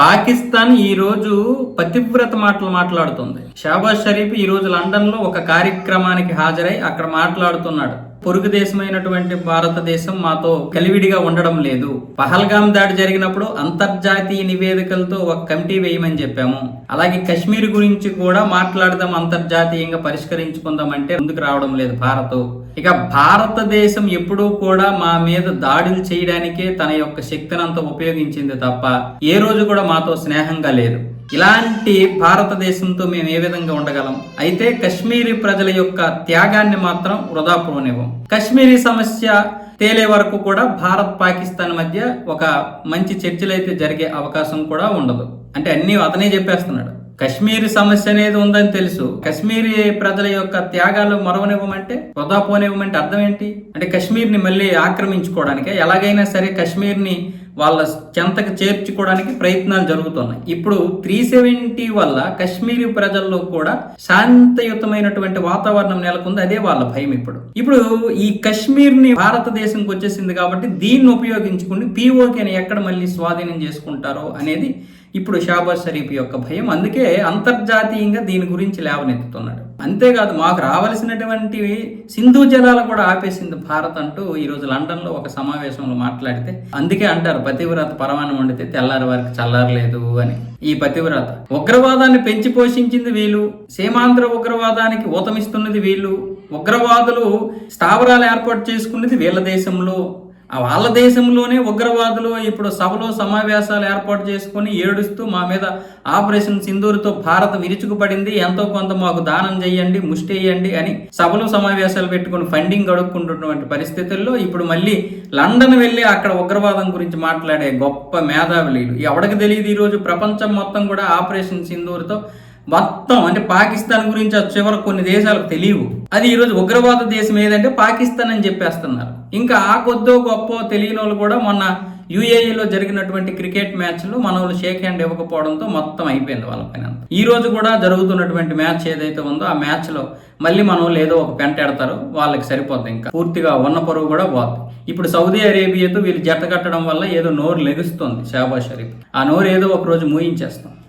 పాకిస్తాన్ ఈ రోజు పతివ్రత మాటలు మాట్లాడుతుంది. షాబాజ్ షరీఫ్ ఈ రోజు లండన్లో ఒక కార్యక్రమానికి హాజరై అక్కడ మాట్లాడుతున్నాడు. పొరుగు దేశమైనటువంటి భారతదేశం మాతో కలివిడిగా ఉండడం లేదు. పహల్గాం దాడి జరిగినప్పుడు అంతర్జాతీయ నివేదికలతో ఒక కమిటీ వేయమని చెప్పాము. అలాగే కశ్మీర్ గురించి కూడా మాట్లాడదాం అంతర్జాతీయంగా పరిష్కరించుకుందాం అంటే ముందుకు రావడం లేదు భారత్. ఇక భారతదేశం ఎప్పుడూ కూడా మా మీద దాడులు చేయడానికే తన యొక్క శక్తిని అంతా ఉపయోగించింది తప్ప ఏ రోజు కూడా మాతో స్నేహంగా లేదు. ఇలాంటి భారతదేశంతో మేము ఏ విధంగా ఉండగలం? అయితే కశ్మీరీ ప్రజల యొక్క త్యాగాన్ని మాత్రం వృధా పోనివ్వం. కశ్మీరీ సమస్య తేలే వరకు కూడా భారత్ పాకిస్తాన్ మధ్య ఒక మంచి చర్చలు అయితే జరిగే అవకాశం కూడా ఉండదు. అంటే అన్నీ అతనే చెప్పేస్తున్నాడు. కశ్మీర్ సమస్య అనేది ఉందని తెలుసు. కశ్మీరీ ప్రజల యొక్క త్యాగాలు మరవనివ్వమంటే వృధా పోనివ్వమంటే అర్థం ఏంటి? అంటే కశ్మీర్ని మళ్ళీ ఆక్రమించుకోవడానికి ఎలాగైనా సరే కశ్మీర్ని వాళ్ళ చెంతకు చేర్చుకోవడానికి ప్రయత్నాలు జరుగుతున్నాయి. ఇప్పుడు త్రీ సెవెంటీ వల్ల కశ్మీరీ ప్రజల్లో కూడా శాంతయుతమైనటువంటి వాతావరణం నెలకొంది అదే వాళ్ళ భయం ఇప్పుడు. ఇప్పుడు ఈ కశ్మీర్ని భారతదేశంకి వచ్చేసింది కాబట్టి దీన్ని ఉపయోగించుకుని పీఓకేని ఎక్కడ మళ్ళీ స్వాధీనం చేసుకుంటారో అనేది ఇప్పుడు షాబాజ్ షరీఫ్ యొక్క భయం. అందుకే అంతర్జాతీయంగా దీని గురించి లేవనెత్తుతున్నాడు. అంతేకాదు మాకు రావాల్సినటువంటి సింధు జలాలు కూడా ఆపేసింది భారత్ అంటూ ఈరోజు లండన్లో ఒక సమావేశంలో మాట్లాడితే అందుకే అంటారు పతివ్రత పరమాణం వండితే తెల్లారి వారికి చల్లారలేదు అని. ఈ పతివ్రత. ఉగ్రవాదాన్ని పెంచి పోషించింది వీళ్ళు. సీమాంధ్ర ఉగ్రవాదానికి ఊతమిస్తున్నది వీళ్ళు. ఉగ్రవాదులు స్థావరాలు ఏర్పాటు చేసుకున్నది వీళ్ళ దేశంలో. వాళ్ళ దేశంలోనే ఉగ్రవాదులు ఇప్పుడు సభలో సమావేశాలు ఏర్పాటు చేసుకొని ఏడుస్తూ మా మీద ఆపరేషన్ సింధూరుతో భారత్ విరుచుకుపడింది. ఎంతో కొంత మాకు దానం చేయండి ముష్టేయండి అని సభలో సమావేశాలు పెట్టుకొని ఫండింగ్ అడుక్కుంటున్నటువంటి పరిస్థితుల్లో ఇప్పుడు మళ్ళీ లండన్ వెళ్ళి అక్కడ ఉగ్రవాదం గురించి మాట్లాడే గొప్ప మేధావులు ఎవడికి తెలియదు ఈరోజు ప్రపంచం మొత్తం కూడా ఆపరేషన్ సింధూరుతో మొత్తం అంటే పాకిస్తాన్ గురించి చివర కొన్ని దేశాలకు తెలియవు. అది ఈరోజు ఉగ్రవాద దేశం ఏదంటే పాకిస్తాన్ అని చెప్పేస్తున్నారు. ఇంకా ఆ కొద్దో గొప్ప తెలియని వాళ్ళు కూడా మొన్న యుఏఈలో జరిగినటువంటి క్రికెట్ మ్యాచ్లో మన వాళ్ళు షేక్ హ్యాండ్ ఇవ్వకపోవడంతో మొత్తం అయిపోయింది వాళ్ళ పైన ఈ రోజు కూడా జరుగుతున్నటువంటి మ్యాచ్ ఏదైతే ఉందో ఆ మ్యాచ్లో మళ్ళీ మన వాళ్ళు ఏదో ఒక పెంట ఎడతారు వాళ్ళకి సరిపోద్ది ఇంకా. పూర్తిగా ఉన్న పరువు కూడా పోద్ది. ఇప్పుడు సౌదీ అరేబియాతో వీళ్ళు జత కట్టడం వల్ల ఏదో నోరు లెగుస్తుంది షాబాజ్ షరీఫ్. ఆ నోరు ఏదో ఒక రోజు మూయించేస్తాం.